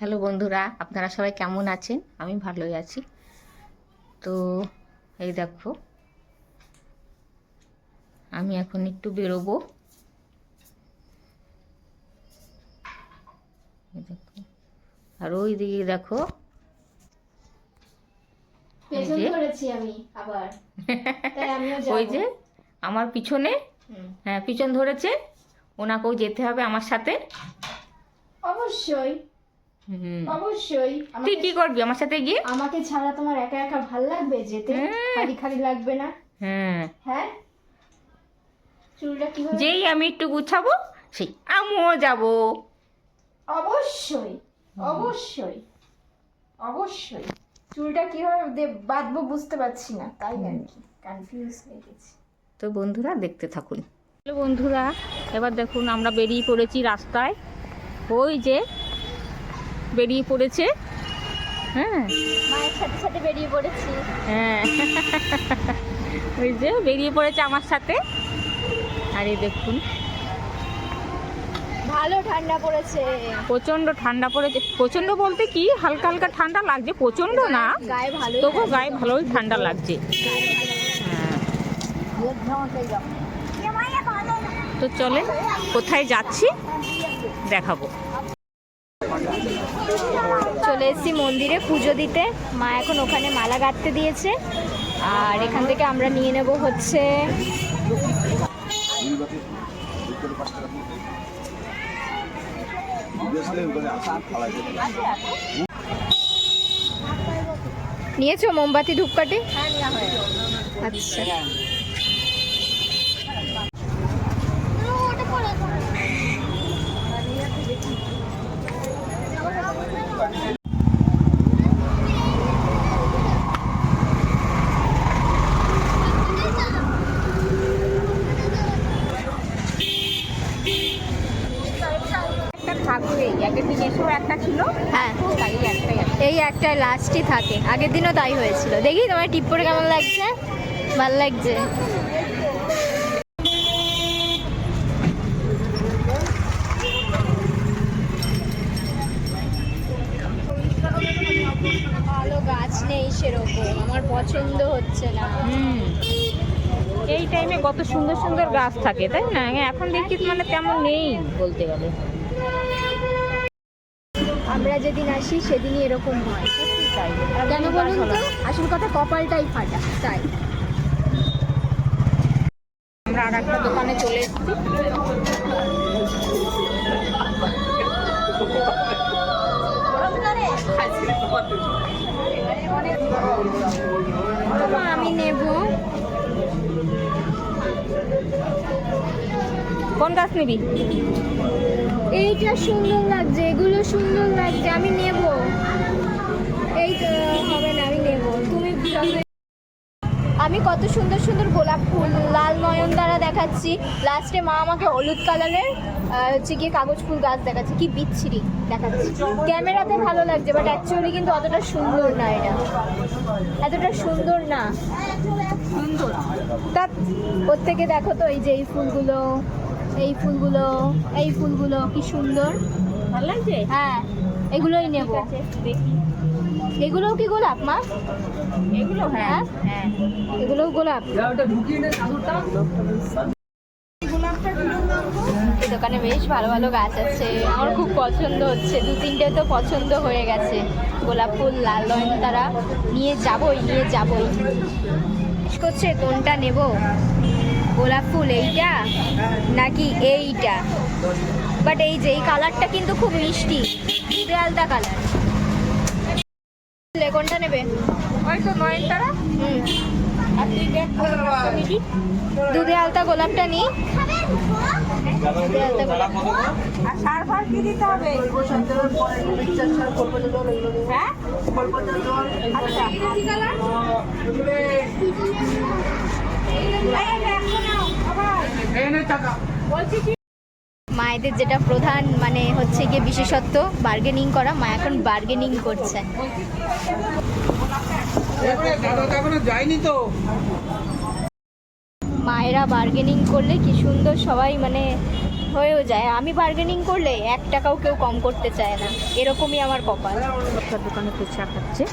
Hello বন্ধুরা আপনারা সবাই কেমন আছেন? আমি ভালোই আছি। তো এই দেখো আমি এখন একটু বেরোবো। দেখো আর ওই দিকে দেখো ওই যে আমার পিছনে হ্যাঁ পিছন ধরেছে। ওনাকেও যেতে হবে আমার সাথে। অবশ্যই। অবশ্যই। তুই কি করবি আমার সাথে গিয়ে? আমাকে ছাড়া তোমার একা একা ভালো লাগবে? যেতে। খালি খালি লাগবে না। হ্যাঁ হ্যাঁ? চুলটা যেই আমি একটু গুছাবো সেই আমিও যাব। অবশ্যই অবশ্যই অবশ্যই। চুলটা কীভাবে বাঁধবো বুঝতে পারছি না তাই আর কি। কনফিউজ হয়ে গেছি। তো বন্ধুরা দেখতে থাকুন। বন্ধুরা এবার দেখুন আমরা বেরিয়ে পড়েছি রাস্তায়। ওই যে বেরিয়ে পড়েছে। হ্যাঁ। মায়ের সাথে সাথে বেরিয়ে পড়েছি। হ্যাঁ। ওই যে বেরিয়ে পড়েছে আমার সাথে। আর এই দেখুন। ভালো ঠান্ডা পড়েছে। প্রচণ্ড ঠান্ডা পড়েছে। প্রচণ্ড বলতে কি? হালকা হালকা ঠান্ডা লাগছে। প্রচণ্ড না। গায়ে ভালো তবু গায়ে ভালোই ঠান্ডা লাগছে। হ্যাঁ। তো চলে কোথায় যাচ্ছি দেখাবো। চলে এসেছি মন্দিরে পুজো দিতে। মা এখন ওখানে মালা গাঁথতে দিয়েছে। আর এখান থেকে আমরা নিয়ে নেব হচ্ছে নিয়েছো মোমবাতি ধূপকাঠি? আচ্ছা একটা থাকবে আগের দিন এসেও একটা ছিল হ্যাঁ তাই একটাই আছে। লাস্টই থাকে। আগের দিনও তাই হয়েছিল। দেখি তোমার টিপ পরে কেমন লাগছে? ভালো লাগছে? ভালো গাছ নেই সেরকম। আমার পছন্দ হচ্ছে না। এই টাইমে কত সুন্দর সুন্দর গাছ থাকে, তাই না? এখন দেখি মানে তেমন নেই বলতে গেলে। আমরা যেদিন আসি, সেদিনই এরকম হয়। কেন বলুন তো? আসল কথা, কপালটাই ফাটা, তাই। আমরা আর একটা দোকানে চলে এসেছি। আমি নেব। কোন গাছ নিবি? এইটা সুন্দর লাগছে এগুলো সুন্দর লাগছে আমি নেব। এই হবে না আমি নেব। তুমি আমি কত সুন্দর সুন্দর গোলাপ ফুল লাল নয়ন দ্বারা দেখাচ্ছি। লাস্টে মা আমাকে হলুদ কালারের হচ্ছে গিয়ে কাগজ ফুল গাছ দেখাচ্ছে। কি বিচ্ছিরি দেখাচ্ছি। ক্যামেরাতে ভালো লাগছে বাট অ্যাকচুয়ালি কিন্তু অতটা সুন্দর না এটা। এতটা সুন্দর না। সুন্দর। তা ওর থেকে দেখো তো এই যে এই ফুলগুলো। এই ফুলগুলো এই ফুলগুলো কি সুন্দর? ভালো লাগছে? হ্যাঁ এগুলোই নেব। দেখি। এগুলোও কি গোলাপ মা? এগুলো হ্যাঁ হ্যাঁ? এগুলোও গোলাপ। এই দোকানে বেশ ভালো ভালো গাছ আছে। আমার খুব পছন্দ হচ্ছে। দু তিনটে তো পছন্দ হয়ে গেছে। গোলাপ ফুল লাল নয়নতারা নিয়ে যাবই নিয়ে যাবই। করছে কোনটা নেব? গোলাপ ফুল এইটা? নাকি এইটা? বাট এই যে এই কালারটা কিন্তু খুব মিষ্টি দুধে আলতা কালার কোনটা নেবে? দুধে আলতা গোলাপটা হবে? হ্যাঁ? মায়েদের যেটা প্রধান মানে হচ্ছে গিয়ে বিশেষত্ব বার্গেনিং করা, মা এখন বার্গেনিং করছে। মায়েরা বার্গেনিং করলে কি সুন্দর সবাই মানে হয়েও যায়। আমি বার্গেনিং করলে এক টাকাও কেউ কম করতে চায় না। এরকমই আমার কপাল। দোকানে ফুচকা খাচ্ছে।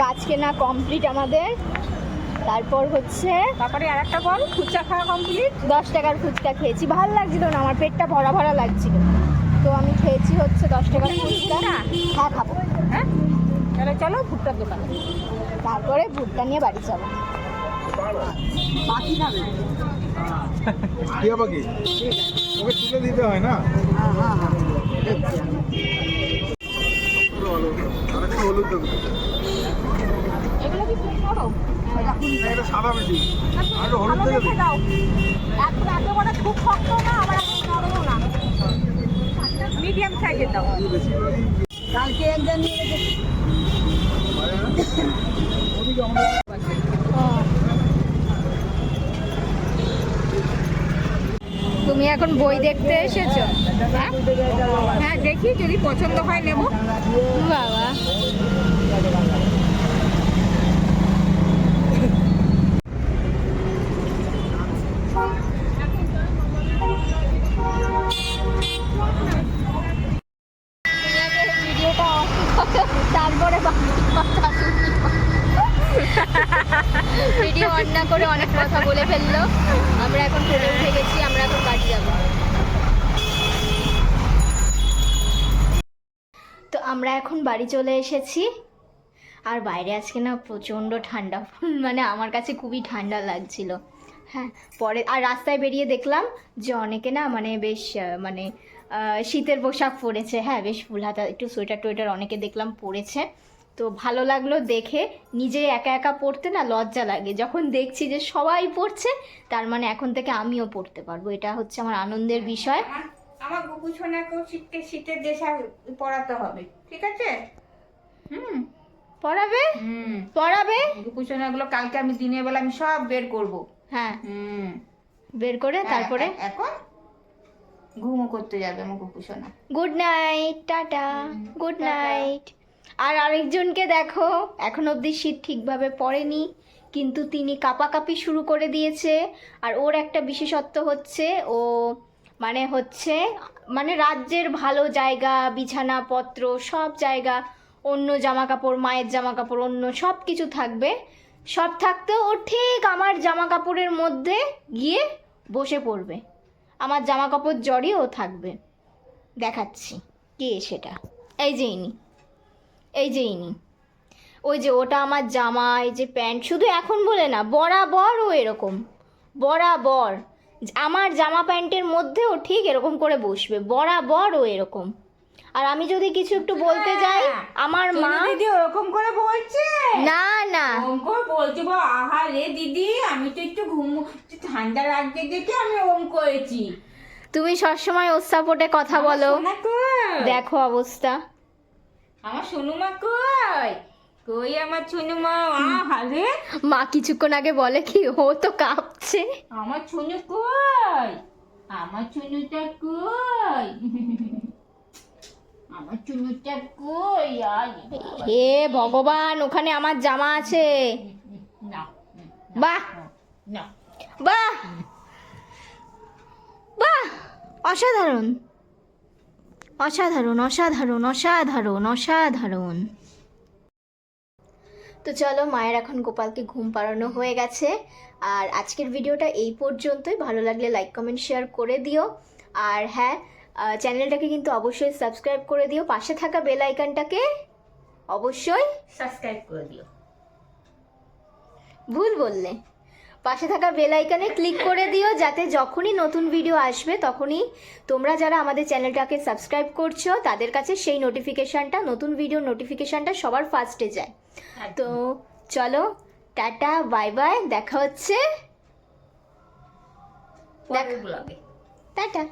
গাছ কেনা কমপ্লিট আমাদের। তারপর হচ্ছে তারপরে আর একটা বল ফুচকা খাওয়া কমপ্লিট দশ টাকার ফুচকা খেয়েছি। ভালো লাগছিল না আমার পেটটা ভরা ভরা লাগছিল। তো আমি খেয়েছি হচ্ছে দশ টাকার ফুচকা হ্যাঁ খাব। হ্যাঁ? তাহলে চলো ভুট্টার দোকানে। তারপরে ভুট্টা নিয়ে বাড়ি যাব বাকি খাবে কি হবে কি? ওকে তুলে দিতে হয় না? হলুদ সাদা বেশি আর হলুদ দেখে দাও। একেবারে খুব শক্ত না আবার নরমও না। মিডিয়াম সাইজের দাও। কালকে একজন নিয়ে গেছে তুমি এখন বই দেখতে এসেছ? হ্যাঁ? হ্যাঁ দেখি যদি পছন্দ হয় নেব। বাবা। ভিডিওটা তারপরে। ভিডিও অন না করে অনেক কথা বলে ফেলল। আমরা এখন ট্রেনে উঠে গেছি আমরা এখন তো আমরা এখন বাড়ি চলে এসেছি। আর বাইরে আজকে না প্রচণ্ড ঠান্ডা। মানে আমার কাছে খুবই ঠান্ডা লাগছিল। হ্যাঁ পরে আর রাস্তায় বেরিয়ে দেখলাম যে অনেকে না মানে বেশ মানে শীতের পোশাক পরেছে। হ্যাঁ বেশ ফুল হাতা একটু সোয়েটার টোয়েটার অনেকে দেখলাম পরেছে। তো ভালো লাগল দেখে। নিজে একা একা পড়তে না লজ্জা লাগে। যখন দেখছি যে সবাই পড়ছে তার মানে এখন থেকে আমিও পড়তে পারব। এটা হচ্ছে আমার আনন্দের বিষয়। আমার সোনাকেও শীতকে শীতের দেশা পড়াতে হবে। ঠিক আছে? হুম পড়াবে? হুম। পড়াবে? গুপু সোনাগুলো কালকে আমি দিনের বেলা আমি সব বের করব। হ্যাঁ। হুম। বের করে তারপরে? এখন ঘুমো করতে যাবে আমার সোনা good night tata. Good night আর আরেকজনকে দেখো, এখন অবধি শীত ঠিকভাবে পড়েনি, কিন্তু তিনি কাপাকাপি শুরু করে দিয়েছে, আর ওর একটা বিশেষত্ব হচ্ছে, ও মানে হচ্ছে মানে রাজ্যের ভালো জায়গা, বিছানাপত্র, সব জায়গা, অন্য জামা কাপড় মায়ের জামা কাপড় অন্য সব কিছু থাকবে, সব থাকতেও ও ঠিক আমার জামা কাপড়ের মধ্যে গিয়ে বসে পড়বে, আমার জামা কাপড় জড়িয়েও থাকবে। দেখাচ্ছি, কে সেটা? এই যে ইনি। এই যে ইনি। ওই যে ওটা আমার জামা এই যে প্যান্ট শুধু এখন বলে না বরাবর ও এরকম বরাবর। আমার জামা প্যান্টের মধ্যেও ঠিক এরকম করে বসবে বরাবর ও এরকম। আর আমি যদি কিছু একটু বলতে যাই আমার মা দিদি ওরকম করে বলছে? না না। ওরকম করে বলছে বা আহা রে দিদি আমি তো একটু ঘুম একটু ঠান্ডা লাগছে দেখে আমি ওম করেছি। তুমি সবসময় ওর সাপোর্টে কথা বলো। দেখো অবস্থা। আমার সোনু মা কই? কই আমার সোনু মা? আহা মা কিছুক্ষণ আগে বলে কি ও তো কাঁপছে। আমার সোনু কই? আমার সোনুটা কই? আমার কই? হে ভগবান ওখানে আমার জামা আছে। বাহ। বাহ। বাহ। অসাধারণ। অসাধারণ অসাধারণ অসাধারণ অসাধারণ। তো চলো মায়ের এখন গোপালকে ঘুম পাড়ানো হয়ে গেছে। আর আজকের ভিডিওটা এই পর্যন্তই। ভালো লাগলে লাইক কমেন্ট শেয়ার করে দিও। আর হ্যাঁ চ্যানেলটাকে কিন্তু অবশ্যই সাবস্ক্রাইব করে দিও। পাশে থাকা বেল আইকনটাকে অবশ্যই সাবস্ক্রাইব করে দিও। ভুল বললে। পাশে থাকা বেল আইকনে ক্লিক করে দিও যাতে যখনই নতুন ভিডিও আসবে তখনই তোমরা যারা আমাদের চ্যানেলটাকে সাবস্ক্রাইব করছ তাদের কাছে সেই নোটিফিকেশানটা নতুন ভিডিও নোটিফিকেশানটা সবার ফার্স্টে যায়। তো চলো টাটা বাই বাই দেখা হচ্ছে দেখা টাটা।